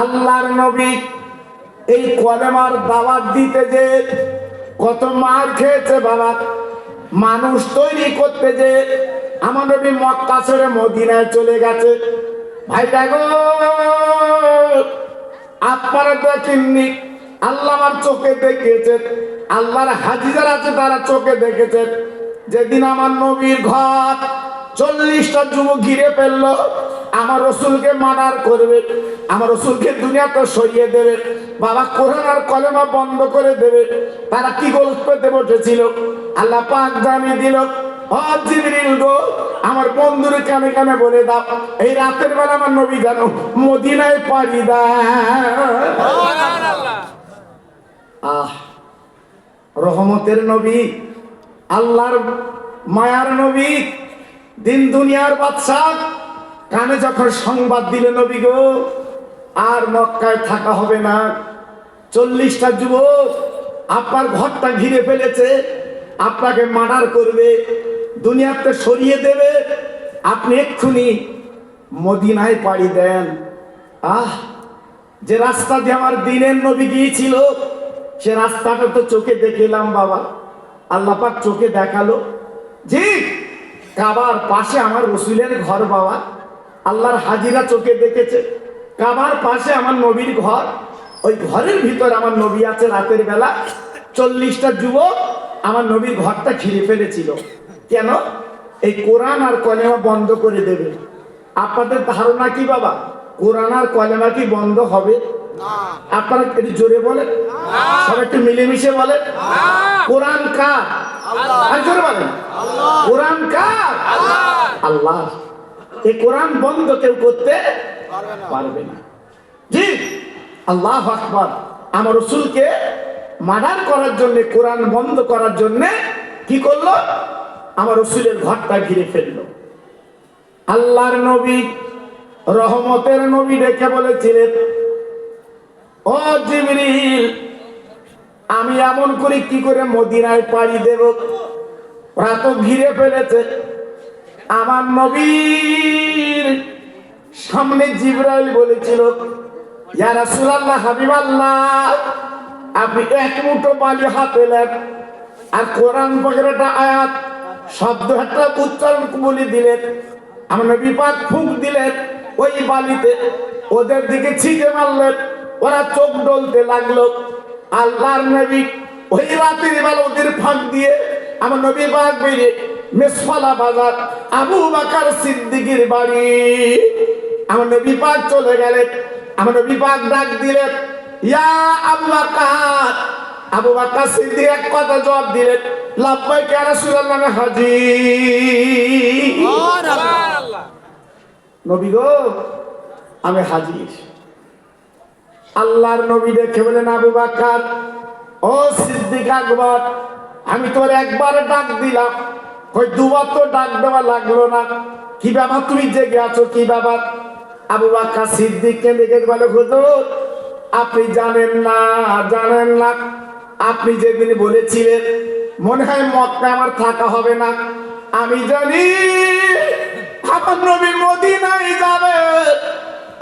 আল্লাহর নবী এই কলেমার দাওয়াত দিতে যে কত মার খেয়েছে বাবা। মানুষ তৈরি করতে যে আমার নবী মক্কা ছেড়ে মদিনায় চলে গেছে। ভাইটা গো, আপনারা দেখেননি আল্লাহ আমার চোখে দেখেছেন আল্লাহর হাজিজার আছে তারা চোখে দেখেছেন। যেদিন আমার নবীর ঘর চল্লিশটা যুবক ঘিরে ফেলল। আমার রসুলকে মার্ডার করবে। আমার রসুলকে দুনিয়াতে সরিয়ে দেবে। বাবা, কোরআন আর কলেমা বন্ধ করে দেবে। তারা কি গল্প পেতে বসেছিল? আল্লাহ পাক জানিয়ে দিল আমার বন্ধুর কানে কানে বলে দাও, এই রাতের বেলা আমার নবী জানো মদিনায় পাড়ি আহ, রহমতের নবী, আল্লাহর মায়ার নবী দিন দুনিয়ার বাদশাহ কানে যখন সংবাদ দিলে নবী গো, আর মক্কায় থাকা হবে না। চল্লিশটা যুবক আপনার ঘরটা ঘিরে ফেলেছে আপনাকে মার্ডার করবে, দুনিয়াতে সরিয়ে দেবে। আপনি এক্ষুনি মদিনায় পাড়ি দেন। আহ, যে রাস্তা দিয়ে আমার দিনের নবী গিয়েছিল, সে রাস্তাটা তো চোখে দেখলাম বাবা। আল্লাহ পাক চোখে দেখাল। জি কাবার পাশে আমার রসুলের ঘর বাবা আল্লাহর হাজিরা চোখে দেখেছে। কাবার পাশে আমার নবীর ঘর ওই ঘরের ভিতর আমার নবী আছে রাতের বেলা। চল্লিশটা যুবক আমার নবীর ঘরটা ঘিরে ফেলেছিল। কেন? এই কোরআন আর কলেমা বন্ধ করে দেবে। আপনাদের ধারণা কি বাবা? কোরআন আর কলেমা কি বন্ধ হবে? আপনারা একটু জোরে বলেন। সবাই একটু মিলেমিশে বলেন। কোরআন কার? কোরআন কার? আল্লাহ। এই কোরআন বন্ধ কেউ করতে পারবে না। জি আল্লাহ আকবর। আমার রসুলকে মার্ডার করার জন্য কোরআন বন্ধ করার জন্য কি করল? আমার রসুলের ঘরটা ঘিরে ফেলল। আল্লাহর নবী রহমতের নবী দেখে বলেছিলেন ও জিবরিল আমি এমন করে কি করে মদিনায় পাড়ি দেব? ওরা তো ঘিরে ফেলেছে। আমার নবীর সামনে জিব্রাইল বলেছিল, ইয়া রাসূলুল্লাহ, হাবিবাল্লাহ, আপনি এক মুঠো বালি হাতে নেন আর কোরআন পাকের আয়াত, শব্দ একটা উচ্চারণ বলে দিলেন। আমার নবী পাক ফুঁক দিলেন ওই বালিতে। ওদের দিকে ছিটে মারলেন। ওরা চোখ ডলতে লাগল। আল্লাহর নবী ওই রাতের বেলা ওদের ফাঁক দিয়ে আমার নবী পাক বেরিয়ে মেসফালা বাজার আবু বাকার সিদ্দিকির বাড়ি। আমার নবী পাক চলে গেলেন। আমার নবী পাক ডাক দিলেন ইয়া আবু বাকার। আবু বাকার সিদ্দিক এক কথা জবাব দিলেন লাভবাই কে রাসূলুল্লাহ হাজি নবী গো আমি হাজির। আল্লাহর নবী দেখে বলেন, আবু বাকার, ও সিদ্দিক আকবর, আমি তোর একবার ডাক দিলাম। ওই দুবার তো ডাক দেওয়া লাগল না। কি ব্যাপার, তুমি জেগে আছো, কি ব্যাপার? আবু বাক্কা সিদ্দিককে দেখে বলে, হুজুর, আপনি জানেন না জানেন না। আপনি যেদিন বলেছিলেন, মনে হয় মক্কা আমার থাকা হবে না। আমি জানি আমার নবী মদিনায় যাবে।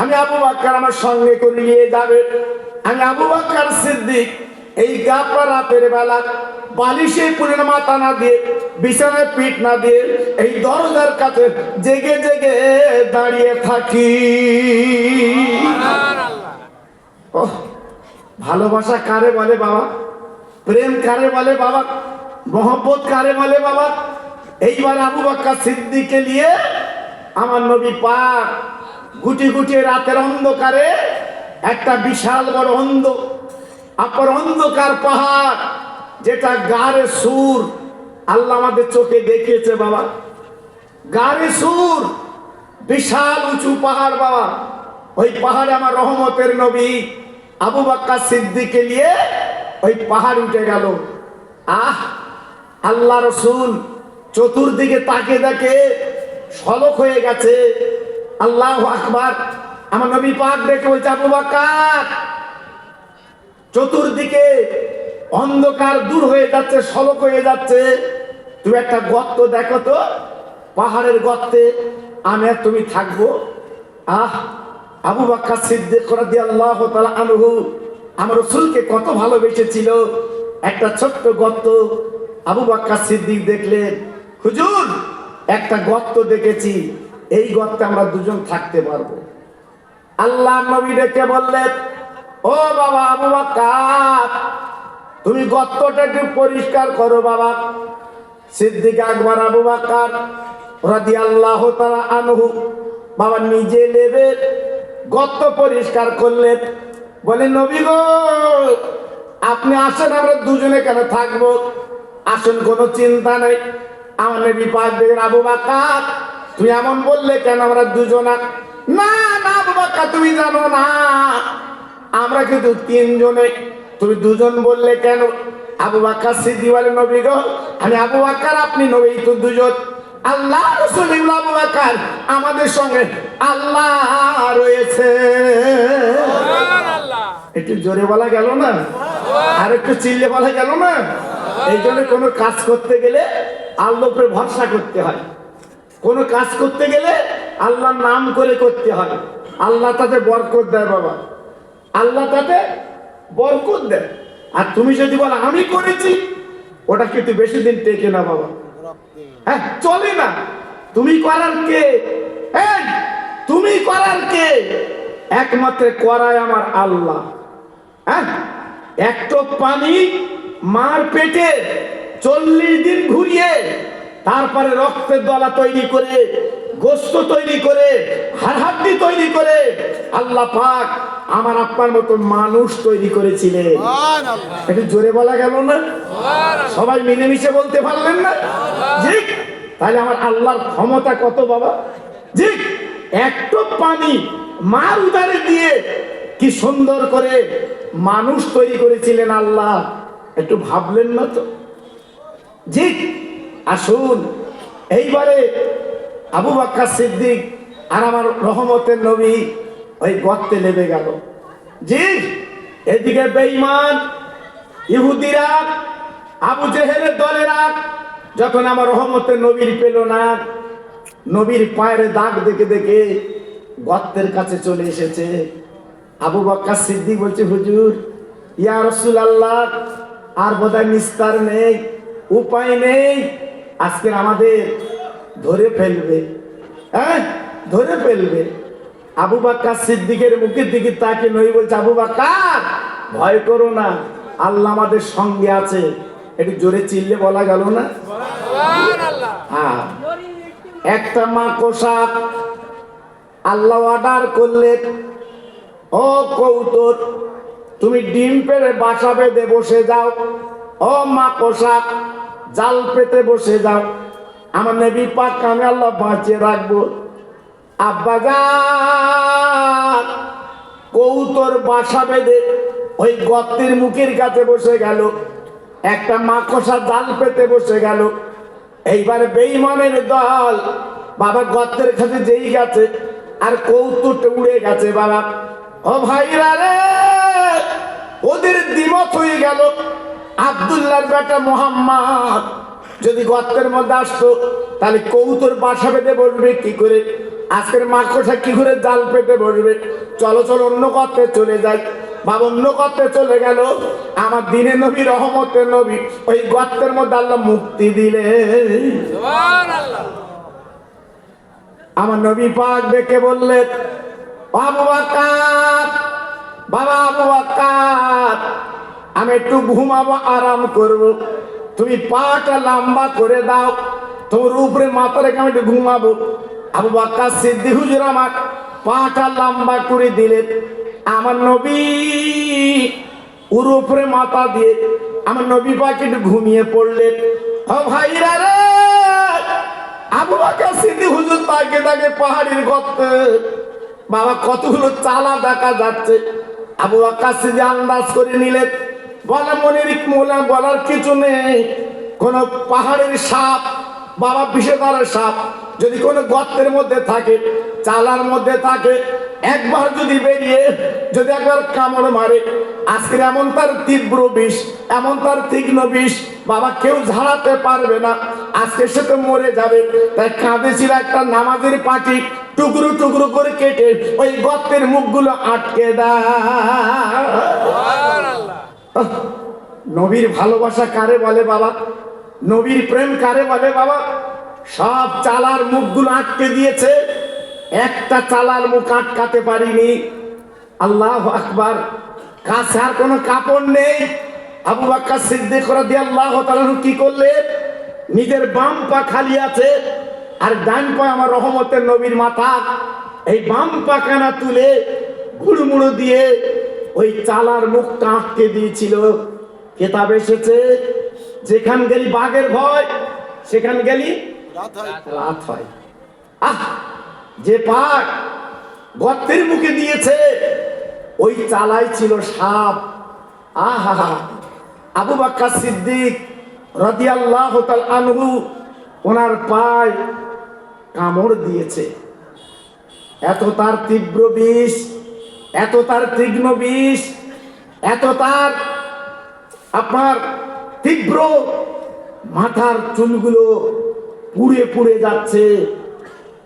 আমি আবু বাক্কার আমার সঙ্গে করে নিয়ে যাবে। আমি আবু বাক্কার সিদ্দিক এই গাপা রাতের বেলা বালিশে পুরের মাথা না দিয়ে বিছানায় পিঠ না দিয়ে এই দরজার কাছে জেগে জেগে দাঁড়িয়ে থাকি। ভালোবাসা কারে বলে বাবা? প্রেম কারে বলে বাবা? মোহব্বত কারে বলে বাবা? এইবার আবু বাক্কা সিদ্দিকে নিয়ে আমার নবী পাক গুটি গুটি রাতের অন্ধকারে একটা বিশাল বড় অন্ধ আপনার অন্ধকার পাহাড়, যেটা গারে সুর। আল্লাহ আমাদের চোখে দেখিয়েছে বাবা। গারে সুর, বিশাল উঁচু পাহাড় বাবা। ওই পাহাড়ে আমার রহমতের নবী আবু বাক্কা সিদ্দিকে নিয়ে ওই পাহাড় উঠে গেল। আহ, আল্লাহ রসুল চতুর্দিকে তাকে দেখে সলক হয়ে গেছে। আল্লাহ আকবার। আমার নবী পাক দেখে বলছে, আবু বাক্কার চতুর্দিকে অন্ধকার দূর হয়ে যাচ্ছে, সলক হয়ে যাচ্ছে। তুমি একটা গর্ত দেখো তো, পাহাড়ের গর্তে। আমি আর তুমি থাকব। আহ, আবু বাক্কা সিদ্দিক রাদিয়াল্লাহু তাআলা আনহু আমার রসুলকে কত ভালোবেসেছিল। একটা ছোট্ট গর্ত। আবু বাক্কা সিদ্দিক দেখলেন, হুজুর, একটা গর্ত দেখেছি। এই গর্তে আমরা দুজন থাকতে পারব। আল্লাহ নবী ডেকে বললেন, ও বাবা আবু বাক্কার তুমি গর্তটা একটু পরিষ্কার করো বাবা। সিদ্দিক আকবর আবু বাক্কার রাদি আল্লাহ তারা আনহু বাবা নিজে নেবে গর্ত পরিষ্কার করলেন। বলে, নবী গো, আপনি আসেন, আমরা দুজনে কেন থাকব? আসেন, কোনো চিন্তা নেই। আমার নবী পাক আবু বাক্কার তুই এমন বললে কেন আমরা দুজনা? না না বাক্কার তুমি জানো না। আমরা কিন্তু তিনজনে। তুমি দুজন বললে কেন? আবু বাক্কার সিদ্ধি বলে নবী গো আমি আবু বাক্কার আপনি নবী তো দুজন। আল্লাহ রসুলিল্লাহ আবু বাক্কার আমাদের সঙ্গে আল্লাহ রয়েছে। একটু জোরে বলা গেল না? আর একটু চিল্লে বলা গেল না? এই জন্য কোনো কাজ করতে গেলে আল্লাহ উপরে ভরসা করতে হয়। কোনো কাজ করতে গেলে আল্লাহর নাম করে করতে হয়। আল্লাহ তাতে বরকত দেয় বাবা। আল্লাহ তাতে বরকত দেয়। আর তুমি যদি বলো, আমি করেছি। ওটা কিন্তু বেশি দিন টেকে না বাবা। হ্যাঁ চলে না। তুমি করার কে? তুমি করার কে? একমাত্র করায় আমার আল্লাহ। হ্যাঁ এক পানি মার পেটে চল্লিশ দিন ঘুরিয়ে তারপরে রক্তের দলা তৈরি করে গোস্ত তৈরি করে হাড়হাড্ডি তৈরি করে আল্লাহ পাক আমার আপনার মতো মানুষ তৈরি করেছিলেন। একটু জোরে বলা গেল না? সবাই মিলেমিশে বলতে পারলেন না? জি তাহলে আমার আল্লাহর ক্ষমতা কত বাবা? জি একটু পানি মার উদারে দিয়ে কি সুন্দর করে মানুষ তৈরি করেছিলেন আল্লাহ? একটু ভাবলেন না তো? জি আসুন। এইবারে আবু বাক্কা সিদ্দিক আর আমার রহমতের নবী ওই গর্তে নেমে গেল। জি, এদিকে বেঈমান, ইহুদিরা, আবু জেহেলের দলেরা, যখন আমার রহমতের নবীর পেল না, নবীর পায়ের দাগ দেখে দেখে গর্তের কাছে চলে এসেছে। আবু বাক্কা সিদ্দিক বলছে, হুজুর, ইয়া রসুল আল্লাহ আর বোধহয় নিস্তার নেই, উপায় নেই আজকে আমাদের ধরে ফেলবে হ্যাঁ? ধরে ফেলবে। আবু বাক্কার সিদ্দিকের মুখের দিকে তাকে নই বলছে, আবু বাক্কা ভয় করো না, আল্লাহ আমাদের সঙ্গে আছে। একটু জোরে চিল্লে বলা গেল না? হ্যাঁ। একটা মা কোষাক আল্লাহ অর্ডার করলেন ও কৌতর তুমি ডিম পেড়ে বাসা বেঁধে বসে যাও। ও মা পোশাক জাল পেতে বসে যাও। আমার নেবি পাক, আমি আল্লাহ বাঁচিয়ে রাখব। আব্বা যান কৌতর বাসা বেঁধে ওই গর্তের মুখের কাছে বসে গেল। একটা মাকসা জাল পেতে বসে গেল। এইবারে বেইমানের দল, বাবা গর্তের কাছে যেই গেছে, আর কৌতুকটা উড়ে গেছে বাবা। ও ভাইরা রে, ওদের দ্বিমত হয়ে গেল। আবদুল্লাহর বেটা মোহাম্মদ। যদি গর্তের মধ্যে আসতো তাহলে কৌতর বাসা পেতে বসবে কি করে? আজকের মাকড়সা কি করে জাল পেতে বসবে? চলো চলো অন্য গর্তে চলে যাই। বাবা অন্য গর্তে চলে গেল। আমার দিনে নবী রহমতের নবী ওই গর্তের মধ্যে আল্লাহ মুক্তি দিলে। আমার নবী পাক দেখে বললেন বাবু বাবা আবু আমি একটু ঘুমাবো, আরাম করব। তুমি পাটা লম্বা করে দাও। তোমার উপরে মাথা রেখে আমি একটু ঘুমাবো। আবু বাক্কা সিদ্ধি হুজুর আমার পাটা লম্বা করে দিলেন। আমার নবী ওর উপরে মাথা দিয়ে আমার নবী একটু ঘুমিয়ে পড়লেন। ও ভাইরা রে! আবু বাক্কা সিদ্ধি হুজুর তাকে তাকে পাহাড়ির গর্তে। বাবা কতগুলো চালা দেখা যাচ্ছে। আবু আকাশ যে আন্দাজ করে নিলেন। বলে মনের মোলা, বলার কিছু নেই। কোন পাহাড়ের সাপ, বাবা বিষেদারের সাপ যদি কোনো গর্তের মধ্যে থাকে, চালার মধ্যে থাকে, একবার যদি বেরিয়ে, যদি একবার কামড় মারে আজকে এমন তার তীব্র বিষ, এমন তার তীক্ষ্ণ বিষ, বাবা কেউ ঝাড়াতে পারবে না। আজকে সে তো মরে যাবে, তাই কাঁদেছিল একটা নামাজের পার্টি টুকরো টুকরো করে কেটে ওই গর্তের মুখগুলো আটকে দেয়। নবীর ভালোবাসা কারে বলে বাবা? নবীর প্রেম কারে বলে বাবা? সব চালার মুখগুলো আটকে দিয়েছে। একটা চালার মুখ আটকাতে পারিনি। আল্লাহ আকবার। কাছে আর কোনো কাপড় নেই। আবু বাক্কা সিদ্দিক দিয়ে আল্লাহ তাআলা কি করলে? নিজের বাম পা খালি আছে আর ডান পা আমার রহমতের নবীর মাথা। এই বাম পা কানা তুলে গুড়মুড়ো দিয়ে ওই চালার মুখটা আটকে দিয়েছিল। কেতাব এসেছে যেখান গেলি বাঘের ভয় সেখান গেলি রাত হয়। আহ যে পাক গর্তের মুখে দিয়েছে ওই চালাই ছিল সাপ। আহা আবু বাক্কা সিদ্দিক রাদিয়াল্লাহু তাআলা আনহু ওনার পায় কামড় দিয়েছে। এত তার তীব্র বিষ এত তার তীক্ষ্ণ বিষ, এত তার আপনার তীব্র মাথার চুলগুলো পুড়ে পুড়ে যাচ্ছে,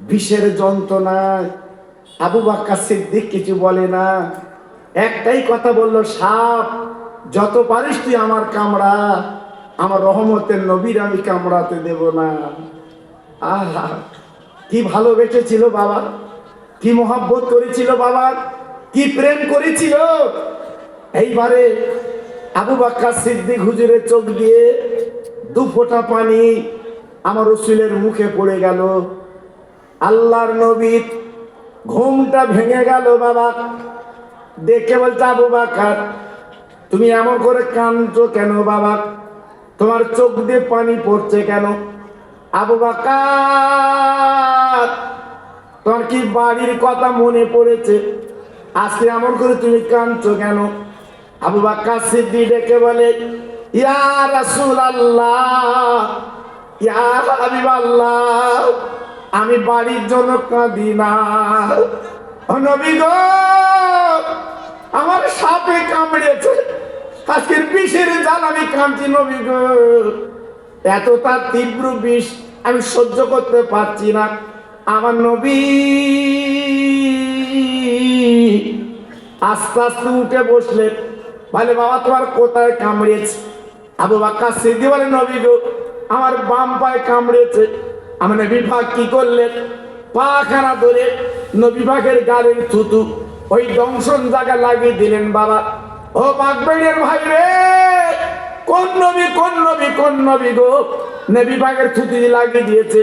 বিষের যন্ত্রণায়। আবু বাক্কা সিদ্দিক কিছু বলে না। একটাই কথা বলল, সাপ, যত পারিস তুই আমার কামড়া, আমার রহমতের নবীর আমি কামড়াতে দেব না। আহা, কি ভালোবেসেছিল বাবা, কি মোহাব্বত করেছিল বাবা। কি প্রেম করেছিল? এইবারে আবু বাক্কা সিদ্দিক হুজুরের চোখ দিয়ে দু ফোঁটা পানি আমার রসুলের মুখে পড়ে গেল। আল্লাহর নবীর ঘুমটা ভেঙে গেল, বাবা। দেখে বলছে, আবু বাক্কার তুমি এমন করে কাঁদছো কেন, বাবা? তোমার চোখ দিয়ে পানি পড়ছে কেন? আবু বাক্কার তোমার কি বাড়ির কথা মনে পড়েছে? আজকে এমন করে তুমি কাঁদছো কেন? আবু বাক্কা সিদ্দি ডেকে বলে, ইয়া রাসূল আল্লাহ ইয়া হাবিব আল্লাহ আমি বাড়ির জন্য কাঁদি না। নবী গো, আমার সাপে কামড়েছে। আজকের বিষের জাল আমি কাঁদছি নবী গো। এত তার তীব্র বিষ আমি সহ্য করতে পারছি না। আমার নবী আস্তে আস্তে উঠে বসলেন বলে, বাবা, তোমার কোথায় কামড়েছে? আবু বাক্কা সিদ্ধি বলে, নবী গো, আমার বাম পায়ে কামড়েছে। আমার নবী পাক কি করলেন? পা পাখানা ধরে নবী পাকের গাড়ির থুতু ওই দংশন জায়গা লাগিয়ে দিলেন, বাবা, ও বাগবেড়ের ভাই রে, কোন নবী কোন নবী কোন নবী গো? নবী পাকের থুতু লাগিয়ে দিয়েছে।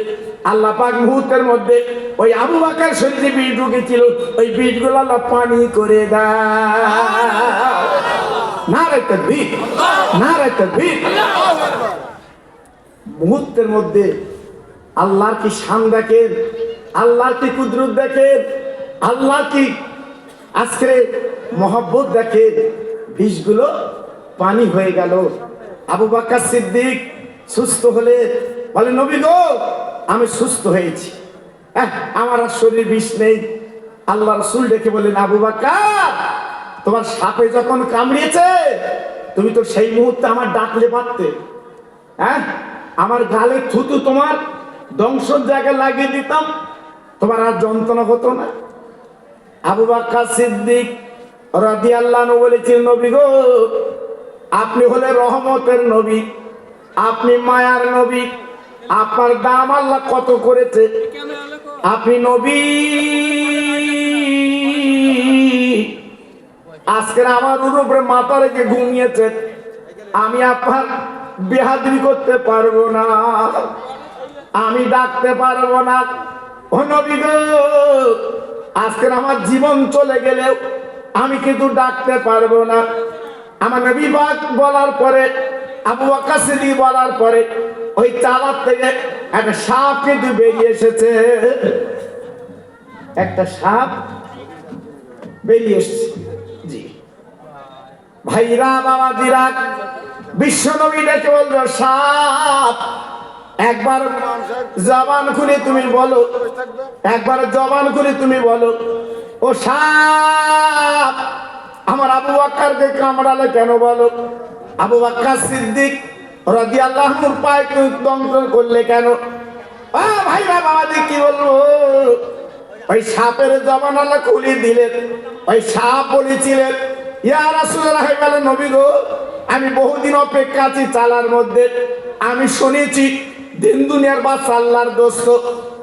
আল্লাহ পাক মুহূর্তের মধ্যে ওই আবু বাকার শরীরে বীজ ঢুকেছিল, ওই বীজগুলো আল্লাহ পানি করে নারায় তাকবীর মুহূর্তের মধ্যে আল্লাহর কি শান দেখেন? আল্লাহর কি কুদরত দেখেন? আল্লাহ কি আজকে মহব্বত দেখেন? বিষগুলো পানি হয়ে গেল। আবু বাক্কার সিদ্দিক সুস্থ হলে বলে, নবী গো আমি সুস্থ হয়েছি। আমার আর শরীর বিষ নেই। আল্লাহ রসুল ডেকে বলেন আবু বাক্কার, তোমার সাপে যখন কামড়িয়েছে, তুমি তো সেই মুহূর্তে আমার ডাকলে পারতে। হ্যাঁ আমার গালে থুতু তোমার দংশন জায়গায় লাগিয়ে দিতাম। তোমার আর যন্ত্রণা হতো না। আবু বাক্কা সিদ্দিক রাদি আল্লাহ বলেছিলেন, নবী গো, আপনি হলে রহমতের নবী, আপনি মায়ার নবী আপনার দাম আল্লাহ কত করেছে? আপনি নবী। আজকের আমার উপরে মাথা রেখে ঘুমিয়েছেন। আমি আপনার বেহাদি করতে পারব না। আমি ডাকতে পারব না। গো, আজকের আমার জীবন চলে গেলেও আমি কিন্তু ডাকতে পারব না। আমার নবী বলার পরে, আবু সিদ্দিক বলার পরে ওই চালার থেকে একটা সাপ কিন্তু বেরিয়ে এসেছে। একটা সাপ বেরিয়ে এসেছে। জি। ভাইরা বাবা দিরা বিশ্ব নবী ডেকে বলছো সাপ, একবার জবান খুলে তুমি বলো, একবার জবান খুলে তুমি বলো, ও সাপ, আমার আবু বাক্কারকে কামড়ালে কেন বলো? আবু বাক্কার সিদ্দিক রাজি আল্লাহর পায়ে দংশন করলে কেন? আ ভাইরা বাবা কি বলব? ওই সাপের আল্লাহ খুলে দিলেন, ওই সাপ বলেছিলেন নবী গো, আমি বহুদিন অপেক্ষা আছি চালার মধ্যে। আমি শুনেছি, দিন দুনিয়ার বাচ্চা আল্লাহর দোস্ত।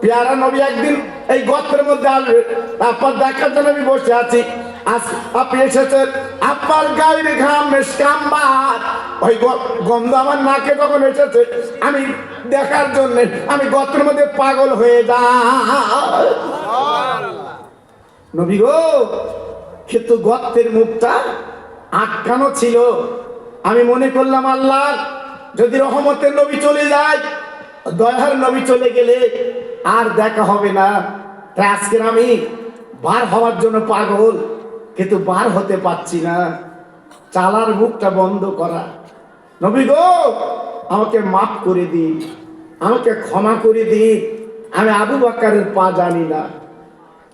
পেয়ারা নবী একদিন এই গর্তের মধ্যে আসবে। তারপর দেখার জন্য আমি বসে আছি। আজ আপনি এসেছেন আপনার গায়ের ঘাম মেসকাম্বার ওই গন্ধ আমার নাকে যখন এসেছে, আমি দেখার জন্য আমি গর্তের মধ্যে পাগল হয়ে যাই। নবী গো, কিন্তু গর্তের মুখটা আটকানো ছিল। আমি মনে করলাম, আল্লাহ, যদি রহমতের নবী চলে যায়, দয়ার নবী চলে গেলে আর দেখা হবে না। আজকের আমি বার হওয়ার জন্য পাগল। কিন্তু বার হতে পারছি না। চালার মুখটা বন্ধ করা। নবী গো, আমাকে মাফ করে দিন। আমাকে ক্ষমা করে দিন। আমি আবু বাক্কারের পা জানি না।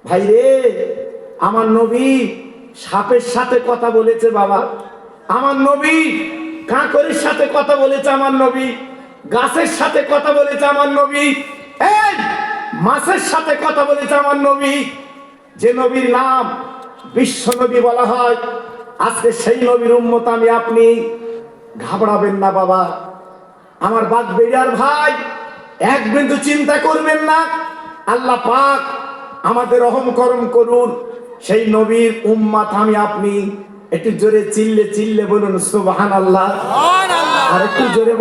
ভাই রে, আমার নবী সাপের সাথে কথা বলেছে বাবা। আমার নবী কাঁকরের সাথে কথা বলেছে আমার নবী। গাছের সাথে কথা বলেছে আমার নবী। মাছের সাথে কথা বলেছে আমার নবী। যে নবীর নাম বিশ্ব নবী বলা হয় আজকে সেই নবীর উম্মত আমি আপনি ঘাবড়াবেন না বাবা। আমার বাদ বেরিয়ার ভাই এক বিন্দু চিন্তা করবেন না। আল্লাহ পাক আমাদের রহম করম করুন। সেই নবীর উম্মাত আমি আপনি একটু জোরে চিল্লে চিল্লে বলুন সুবহান আল্লাহ আর একটু জোরে